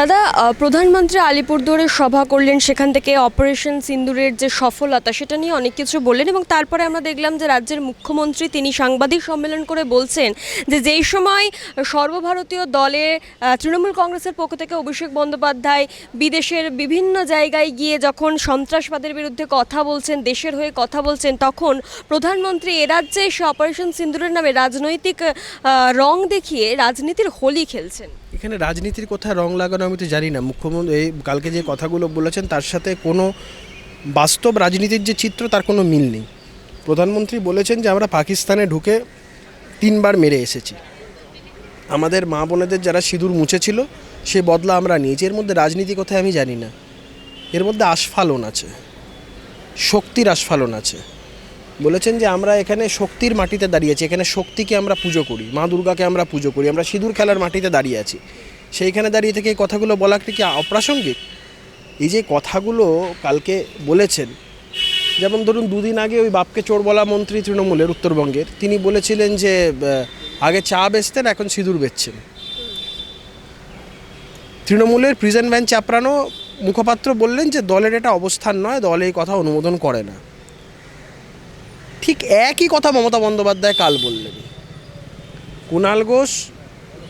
দাদা প্রধানমন্ত্রী আলিপুরদুয়ারে সভা করলেন, সেখান থেকে অপারেশন সিন্দুরের যে সফলতা, সেটা নিয়ে অনেক কিছু বললেন এবং তারপরে আমরা দেখলাম যে রাজ্যের মুখ্যমন্ত্রী তিনি সাংবাদিক সম্মেলন করে বলছেন যে যেই সময় সর্বভারতীয় দলে তৃণমূল কংগ্রেসের পক্ষ থেকে অভিষেক বন্দ্যোপাধ্যায় বিদেশের বিভিন্ন জায়গায় গিয়ে যখন সন্ত্রাসবাদের বিরুদ্ধে কথা বলছেন, দেশের হয়ে কথা বলছেন, তখন প্রধানমন্ত্রী এ রাজ্যে এসে অপারেশন সিন্দুরের নামে রাজনৈতিক রং দেখিয়ে রাজনীতির হোলি খেলছেন। এখানে রাজনীতির কোথায় রং লাগানো আমি তো জানি না। মুখ্যমন্ত্রী এই কালকে যে কথাগুলো বলেছেন, তার সাথে কোনো বাস্তব রাজনীতির যে চিত্র, তার কোনো মিল নেই। প্রধানমন্ত্রী বলেছেন যে, আমরা পাকিস্তানে ঢুকে তিনবার মেরে এসেছি। আমাদের মা বোনেদের যারা সিঁদুর মুছেছিল, সে বদলা আমরা নিয়েছি। এর মধ্যে রাজনীতি কোথায় আমি জানি না। এর মধ্যে আস্ফালন আছে, শক্তির আস্ফালন আছে। বলেছেন যে আমরা এখানে শক্তির মাটিতে দাঁড়িয়েছি এখানে শক্তিকে আমরা পুজো করি, মা দুর্গাকে আমরা পুজো করি, আমরা সিঁদুর খেলার মাটিতে দাঁড়িয়ে আছি। সেইখানে দাঁড়িয়ে থেকে এই কথাগুলো বলা কি অপ্রাসঙ্গিক? এই যে কথাগুলো কালকে বলেছেন, যেমন ধরুন দুদিন আগে ওই বাপকে চোর বলা মন্ত্রী তৃণমূলের উত্তরবঙ্গের, তিনি বলেছিলেন যে আগে চা বেচতেন, এখন সিঁদুর বেচছেন। তৃণমূলের প্রিজেন্ট ভ্যান চাপড়ানো মুখপাত্র বললেন যে, দলের এটা অবস্থান নয়, দল এই কথা অনুমোদন করে না। ঠিক একই কথা মমতা বন্দ্যোপাধ্যায় কাল বললেন। কুণাল ঘোষ,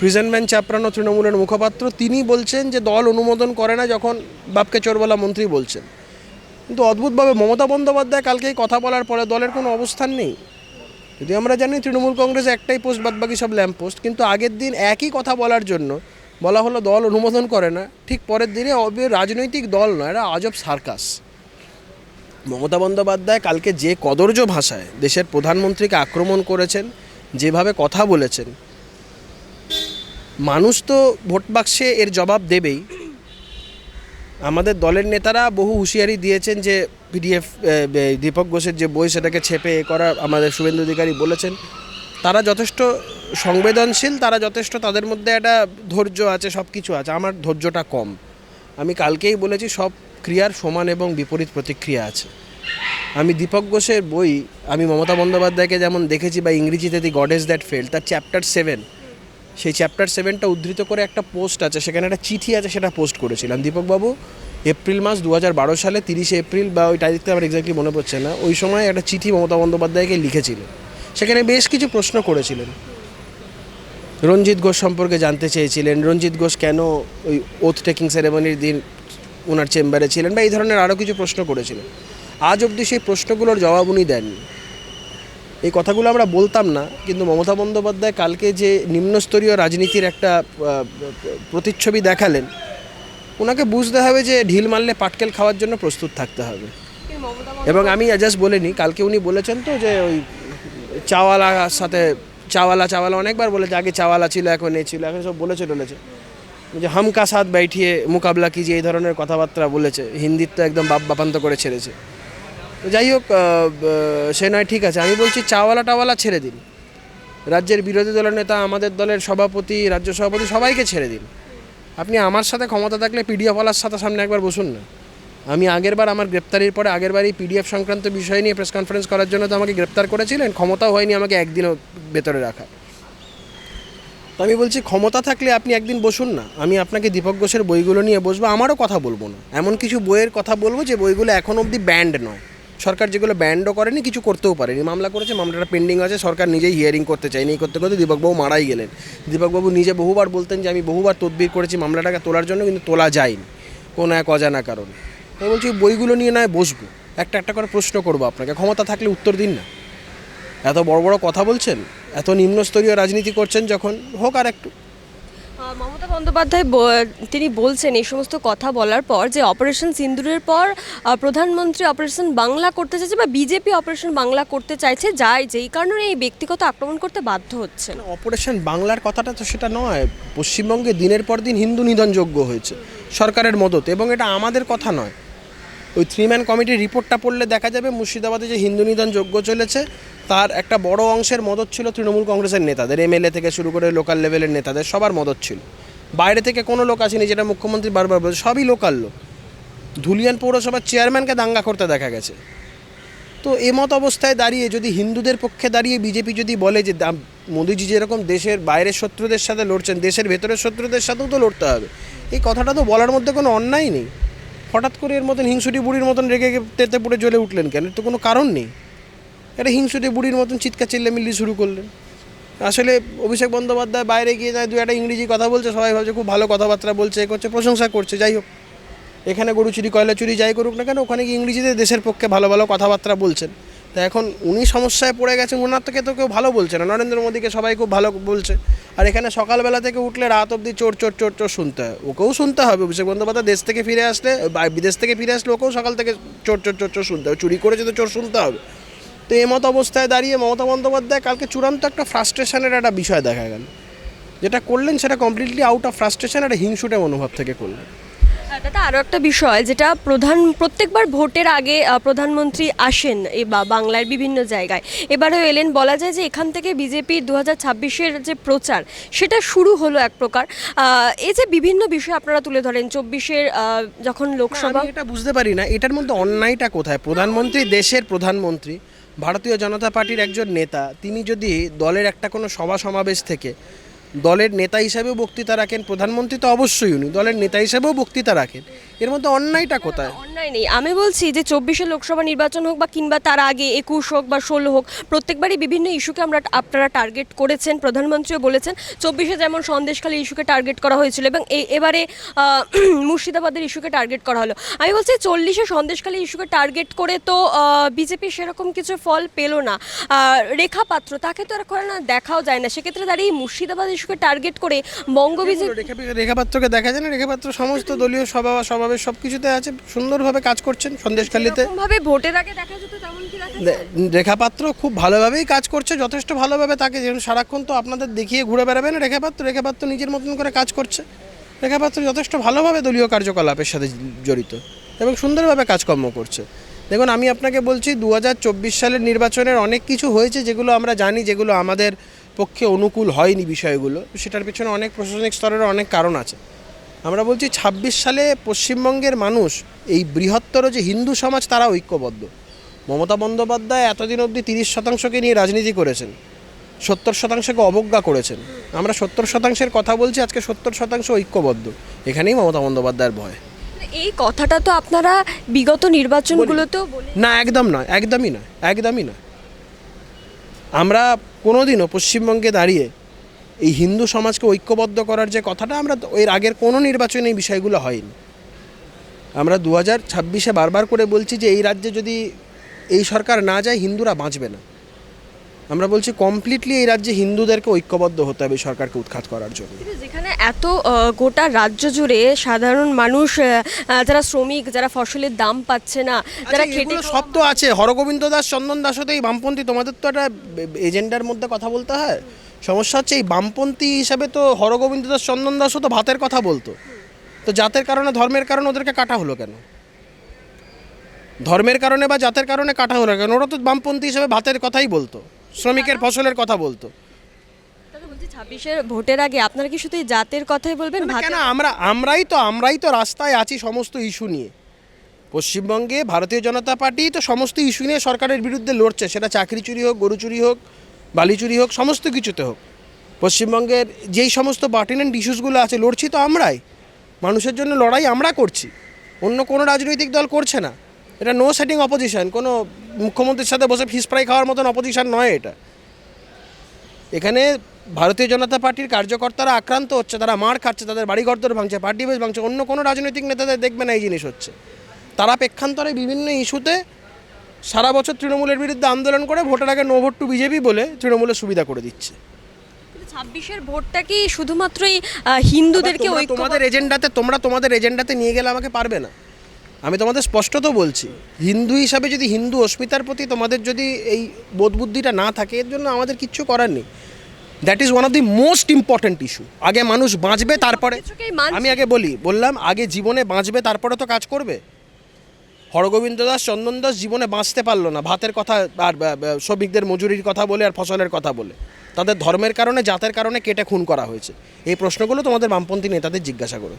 প্রিজেন্টম্যান চাপড়ানো তৃণমূলের মুখপাত্র, তিনি বলছেন যে দল অনুমোদন করে না যখন বাপকে চোরবলা মন্ত্রী বলছেন। কিন্তু অদ্ভুতভাবে মমতা বন্দ্যোপাধ্যায় কালকে এই কথা বলার পরে দলের কোনো অবস্থান নেই। যদি আমরা জানি তৃণমূল কংগ্রেস একটাই পোস্ট বাদ বাকি সব ল্যাম্প পোস্ট, কিন্তু আগের দিন একই কথা বলার জন্য বলা হলো দল অনুমোদন করে না, ঠিক পরের দিনে রাজনৈতিক দল নয়, এরা আজব সার্কাস। মমতা বন্দ্যোপাধ্যায় কালকে যে কদর্য ভাষায় দেশের প্রধানমন্ত্রীকে আক্রমণ করেছেন, যেভাবে কথা বলেছেন, মানুষ তো ভোট বাক্সে এর জবাব দেবেই। আমাদের দলের নেতারা বহু হুঁশিয়ারি দিয়েছেন যে পিডিএফ দীপক ঘোষের যে বই সেটাকে ছেপে এ করা আমাদের শুভেন্দু অধিকারী বলেছেন। তারা যথেষ্ট সংবেদনশীল, তারা যথেষ্ট তাদের মধ্যে একটা ধৈর্য আছে সব কিছু আছে। আমার ধৈর্যটা কম। আমি কালকেই বলেছি, সব ক্রিয়ার সমান এবং বিপরীত প্রতিক্রিয়া আছে। আমি দীপক ঘোষের বই, আমি মমতা বন্দ্যোপাধ্যায়কে যেমন দেখেছি বা ইংরেজিতে দি গডেস দ্যাট ফেল তার চ্যাপ্টার সেভেন সেই চ্যাপ্টার সেভেনটা উদ্ধৃত করে একটা পোস্ট আছে, সেখানে একটা চিঠি আছে, সেটা পোস্ট করেছিলাম। দীপকবাবু, এপ্রিল মাস দু হাজার বারো সালে, তিরিশে এপ্রিল বা ওই তারিখটা আমার এক্স্যাক্টলি মনে পড়ছে না, ওই সময় একটা চিঠি মমতা বন্দ্যোপাধ্যায়কে লিখেছিলেন। সেখানে বেশ কিছু প্রশ্ন করেছিলেন। রঞ্জিত ঘোষ সম্পর্কে জানতে চেয়েছিলেন। রঞ্জিত ঘোষ কেন ওই ওথ টেকিং সেরেমনির দিন ওনার চেম্বারে ছিলেন বা এই ধরনের আরও কিছু প্রশ্ন করেছিলেন। আজ অবধি সেই প্রশ্নগুলোর জবাব উনি দেননি। এই কথাগুলো আমরা বলতাম না, কিন্তু মমতা বন্দ্যোপাধ্যায় কালকে যে নিম্নস্তরীয় রাজনীতির একটা প্রতিচ্ছবি দেখালেন ওনাকে বুঝতে হবে যে ঢিল মারলে পাটকেল খাওয়ার জন্য প্রস্তুত থাকতে হবে। এবং আমি জাস্ট বলিনি, কালকে উনি বলেছেন তো যে ওই চাওয়ালার সাথে, চাওয়ালা চাওয়ালা অনেকবার বলেছে, আগে চাওয়ালা ছিল, এখন এ ছিল, এখন সব বলেছে টলেছে যে হামকা সাথ বাইঠিয়ে মোকাবলা যে এই ধরনের কথাবার্তা বলেছে। হিন্দির তো একদম বাপ বাপান্ত করে ছেড়েছে। তো যাই হোক সে নয়, ঠিক আছে। আমি বলছি চাওয়ালা টাওয়ালা ছেড়ে দিন। রাজ্যের বিরোধী দলের নেতা, আমাদের দলের সভাপতি, রাজ্য সভাপতি, সবাইকে ছেড়ে দিন। আপনি আমার সাথে ক্ষমতা থাকলে পিডিএফওয়ালার সাথে সামনে একবার বসুন না। আমি আগেরবার আমার গ্রেপ্তারির পরে আগেরবার এই পিডিএফ সংক্রান্ত বিষয় নিয়ে প্রেস কনফারেন্স করার জন্য তো আমাকে গ্রেপ্তার করেছিলেন। ক্ষমতাও হয়নি আমাকে একদিনও ভেতরে রাখা তো আমি বলছি ক্ষমতা থাকলে আপনি একদিন বসুন না। আমি আপনাকে দীপক ঘোষের বইগুলো নিয়ে বসবো, আমারও কথা বলব না। এমন কিছু বইয়ের কথা বলব যে বইগুলো এখন অবধি ব্যান্ড নয়। সরকার যেগুলো ব্যান্ডও করেনি, কিছু করতেও পারেনি। মামলা করেছে, মামলাটা পেন্ডিং আছে, সরকার নিজেই হিয়ারিং করতে চায়নি। এই করতে করতে দীপকবাবু মারাই গেলেন। দীপকবাবু নিজে বহুবার বলতেন যে, আমি বহুবার তদবির করেছি, মামলাটাকে তোলার জন্য কিন্তু তোলা যায়নি, কোনো এক অজানা কারণে। আমি বলছি বইগুলো নিয়ে নয়, বসবো। একটা একটা করে প্রশ্ন করব আপনাকে। ক্ষমতা থাকলে উত্তর দিন না। এত বড় বড় কথা বলছেন? এত নিম্নস্তরীয় রাজনীতি করছেন যখন হোক আর একটু। মমতা বন্দ্যোপাধ্যায় তিনি বলছেন এই সমস্ত কথা বলার পর যে অপারেশন সিন্দুরের পর প্রধানমন্ত্রী অপারেশন বাংলা করতে চাইছে বা বিজেপি অপারেশন বাংলা করতে চাইছে যাই যেই কারণে এই ব্যক্তিগত আক্রমণ করতে বাধ্য হচ্ছেন। অপারেশন বাংলার কথাটা তো সেটা নয় পশ্চিমবঙ্গে দিনের পর দিন হিন্দু নিধনযোগ্য হয়েছে সরকারের মদত এবং এটা আমাদের কথা নয়। ওই থ্রি ম্যান কমিটির রিপোর্টটা পড়লে দেখা যাবে মুর্শিদাবাদে যে হিন্দু নিধন যোগ্য চলেছে তার একটা বড় অংশের মদত ছিল তৃণমূল কংগ্রেসের নেতাদের, এমএলএ থেকে শুরু করে লোকাল লেভেলের নেতাদের, সবার মদত ছিল। বাইরে থেকে কোনো লোক আসেনি, যেটা মুখ্যমন্ত্রী বারবার বলছে সবই লোকাল লোক। ধুলিয়ান পৌরসভার চেয়ারম্যানকে দাঙ্গা করতে দেখা গেছে। তো এমত অবস্থায় দাঁড়িয়ে যদি হিন্দুদের পক্ষে দাঁড়িয়ে বিজেপি যদি বলে যে মোদিজি যেরকম দেশের বাইরের শত্রুদের সাথে লড়ছেন, দেশের ভেতরের শত্রুদের সাথেও তো লড়তে হবে। এই কথাটা তো বলার মধ্যে কোনো অন্যায় নেই। হঠাৎ করে এর মতন হিংসুটি বুড়ির মতন রেগে তেতে পুড়ে জ্বলে উঠলেন কেন? তো কোনো কারণ নেই। এটা হিংসুটি বুড়ির মতন চিৎকার চিল্লে চিল্লামিল্লি শুরু করলেন। আসলে অভিষেক বন্দ্যোপাধ্যায় বাইরে গিয়ে যায়, দু একটা ইংরেজি কথা বলছে, সবাই ভাবছে খুব ভালো কথাবার্তা বলছে, এ করছে, প্রশংসা করছে, যাই হোক। এখানে গরু চুরি, কয়লা চুরি যাই করুক না কেন, ওখানে গিয়ে ইংরেজিতে দেশের পক্ষে ভালো ভালো কথাবার্তা বলছেন। তা এখন উনি সমস্যায় পড়ে গেছেন, ওনার থেকে তো কেউ ভালো বলছে না। নরেন্দ্র মোদীকে সবাই খুব ভালো বলছে। আর এখানে সকালবেলা থেকে উঠলে রাত অবধি চোর চোর চোর চোর শুনতে হয়। ওকেও শুনতে হবে, অভিষেক বন্দ্যোপাধ্যায় দেশ থেকে ফিরে আসলে বিদেশ থেকে ফিরে আসলে ওকেও সকাল থেকে চোর চোর চোর চোর শুনতে হবে। চুরি করেছে তো চোর শুনতে হবে। তো এমত অবস্থায় দাঁড়িয়ে মমতা বন্দ্যোপাধ্যায় কালকে চূড়ান্ত একটা ফ্রাস্ট্রেশনের একটা বিষয় দেখা গেল। যেটা করলেন সেটা কমপ্লিটলি আউট অফ ফ্রাস্ট্রেশন একটা হিংসুটে মনোভাব থেকে করলেন। দাদা আরও একটা বিষয় যেটা প্রধান প্রত্যেকবার ভোটের আগে প্রধানমন্ত্রী আসেন এ বা বাংলার বিভিন্ন জায়গায়। এবারেও এলেন বলা যায় যে এখান থেকে বিজেপির দু হাজার ছাব্বিশের যে প্রচার সেটা শুরু হলো এক প্রকার। এই যে বিভিন্ন বিষয় আপনারা তুলে ধরেন চব্বিশের যখন লোকসভা এটা বুঝতে পারি না এটার মধ্যে অন্যায়টা কোথায়? প্রধানমন্ত্রী দেশের প্রধানমন্ত্রী। ভারতীয় জনতা পার্টির একজন নেতা, তিনি যদি দলের একটা কোনো সভা সমাবেশ থেকে দলের নেতা হিসেবেও বক্তৃতা রাখেন, প্রধানমন্ত্রী তো অবশ্যই উনি, দলের নেতা হিসেবেও বক্তৃতা রাখেন এর মধ্যে অন্যায়টা কোথায়? অন্যায় নেই। আমি বলছি যে চব্বিশে লোকসভা নির্বাচন হোক বা কিংবা তার আগে একুশ হোক বা ষোলো হোক প্রত্যেকবারই বিভিন্ন ইস্যুকে আমরা আপনারা টার্গেট করেছেন প্রধানমন্ত্রীও বলেছেন। চব্বিশে যেমন সন্দেশখালী ইস্যুকে টার্গেট করা হয়েছিল এবং এবারে মুর্শিদাবাদের ইস্যুকে টার্গেট করা হলো। আমি বলছি চল্লিশে সন্দেশখালী ইস্যুকে টার্গেট করে তো বিজেপি সেরকম কিছু ফল পেল না। রেখা পাত্র তাকে তো আর করে না দেখাও যায় না। সেক্ষেত্রে দাঁড়িয়ে মুর্শিদাবাদ ইস্যুকে টার্গেট করে বঙ্গ বিজেপি রেখা রেখাপাত্রকে দেখা যায় না। রেখাপাত্র সমস্ত দলীয় সভা সভা স্বভাবের সব কিছুতে আছে সুন্দরভাবে কাজ করছেন সন্দেশখালিতে। ভাবে ভোটের আগে দেখা যেত তেমন কি দেখা যায়? রেখাপাত্র খুব ভালোভাবেই কাজ করছে যথেষ্ট ভালোভাবে তাকে যেমন সারাক্ষণ তো আপনাদের দেখিয়ে ঘুরে বেড়াবে না রেখাপাত্র রেখাপাত্র নিজের মতন করে কাজ করছে। রেখাপাত্র যথেষ্ট ভালোভাবে দলীয় কার্যকলাপের সাথে জড়িত এবং সুন্দরভাবে কাজকর্ম করছে। দেখুন আমি আপনাকে বলছি দু হাজার চব্বিশ সালের নির্বাচনের অনেক কিছু হয়েছে যেগুলো আমরা জানি যেগুলো আমাদের পক্ষে অনুকূল হয়নি বিষয়গুলো। সেটার পিছনে অনেক প্রশাসনিক স্তরের অনেক কারণ আছে। আমরা বলছি ছাব্বিশ সালে পশ্চিমবঙ্গের মানুষ এই বৃহত্তর যে হিন্দু সমাজ তারা ঐক্যবদ্ধ। মমতা বন্দ্যোপাধ্যায় এতদিন অবধি তিরিশ শতাংশকে নিয়ে রাজনীতি করেছেন সত্তর শতাংশকে অবজ্ঞা করেছেন। আমরা সত্তর শতাংশের কথা বলছি আজকে সত্তর শতাংশ ঐক্যবদ্ধ। এখানেই মমতা বন্দ্যোপাধ্যায়ের ভয়। এই কথাটা তো আপনারা বিগত নির্বাচনগুলোতেও না একদম নয় একদমই নয় একদমই নয়। আমরা কোনোদিনও পশ্চিমবঙ্গে দাঁড়িয়ে এই হিন্দু সমাজকে ঐক্যবদ্ধ করার যে কথাটা আমরা এর আগের কোনো নির্বাচনে এই বিষয়গুলো হয়নি। আমরা দু হাজার ছাব্বিশে বারবার করে বলছি যে এই রাজ্যে যদি এই সরকার না যায় হিন্দুরা বাঁচবে না। আমরা বলছি কমপ্লিটলি এই রাজ্যে হিন্দুদেরকে ঐক্যবদ্ধ হতে হবে সরকারকে উৎখাত করার জন্য। যেখানে এত গোটা রাজ্য জুড়ে সাধারণ মানুষ যারা শ্রমিক যারা ফসলের দাম পাচ্ছে না যারা আচ্ছা, খেটে সব তো আছে। হরগোবিন্দ দাস চন্দন দাসও তো এই বামপন্থী। তোমাদের তো একটা এজেন্ডার মধ্যে কথা বলতে হয়। সমস্যা হচ্ছে এই বামপন্থী হিসাবে তো হরগোবিন্দ দাস চন্দন দাসও তো ভাতের কথা বলতো। তো জাতের কারণে ধর্মের কারণে ওদেরকে কাটা হলো কেন? ধর্মের কারণে বা জাতের কারণে কাটা হলো কেন? ওরা তো বামপন্থী হিসাবে ভাতের কথাই বলতো শ্রমিকের ফসলের কথা বলতো। ছাব্বিশের ভোটের আগে আপনারা কি শুধু এই জাতের কথাই বলবেন না, কেন? আমরা আমরাই তো আমরাই তো রাস্তায় আছি সমস্ত ইস্যু নিয়ে। পশ্চিমবঙ্গে ভারতীয় জনতা পার্টি তো সমস্ত ইস্যু নিয়ে সরকারের বিরুদ্ধে লড়ছে। সেটা চাকরি চুরি হোক গরু চুরি হোক বালি চুরি হোক, সমস্ত কিছুতে হোক, পশ্চিমবঙ্গের যেই সমস্ত পার্টিনেন্ট ইস্যুসগুলো আছে, লড়ছি তো আমরাই। মানুষের জন্য লড়াই আমরা করছি। অন্য কোনো রাজনৈতিক দল করছে না। এটা নো সেটিং অপোজিশন কোনো মুখ্যমন্ত্রীর সাথে বসে ফিস ফ্রাই খাওয়ার মতন অপোজিশন নয় এটা। এখানে ভারতীয় জনতা পার্টির কার্যকর্তারা আক্রান্ত হচ্ছে, তারা মার খাচ্ছে, তাদের বাড়ি ঘরদর ভাঙছে পার্টি বেশ ভাঙছে, অন্য কোনো রাজনৈতিক নেতাদের দেখবে না এই জিনিস হচ্ছে। তারা পেক্ষান্তরে বিভিন্ন ইস্যুতে সারা বছর তৃণমূলের বিরুদ্ধে আন্দোলন করে ভোটের আগে নো ভোট টু বিজেপি বলে তৃণমূলের সুবিধা করে দিচ্ছে। ছাব্বিশের ভোটটা কি শুধুমাত্রই হিন্দুদেরকে ঐক্য তোমাদের এজেন্ডাতে তোমরা তোমাদের এজেন্ডাতে নিয়ে গেলে আমাকে পারবে না। আমি তোমাদের স্পষ্ট তো বলছি হিন্দু হিসাবে যদি হিন্দু অস্মিতার প্রতি তোমাদের যদি এই বোধ বুদ্ধিটা না থাকে এর জন্য আমাদের কিচ্ছু করার নেই। That is one of the most important issue আগে মানুষ বাঁচবে তারপরে আমি আগে বলি বললাম আগে জীবনে বাঁচবে তারপরে তো কাজ করবে। হরগোবিন্দ দাস চন্দন দাস জীবনে বাঁচতে পারল না। ভাতের কথা আর শ্রমিকদের মজুরির কথা বলে আর ফসলের কথা বলে। তাদের ধর্মের কারণে, জাতের কারণে কেটে খুন করা হয়েছে। এই প্রশ্নগুলো তোমাদের বামপন্থী নেতাদের জিজ্ঞাসা করো।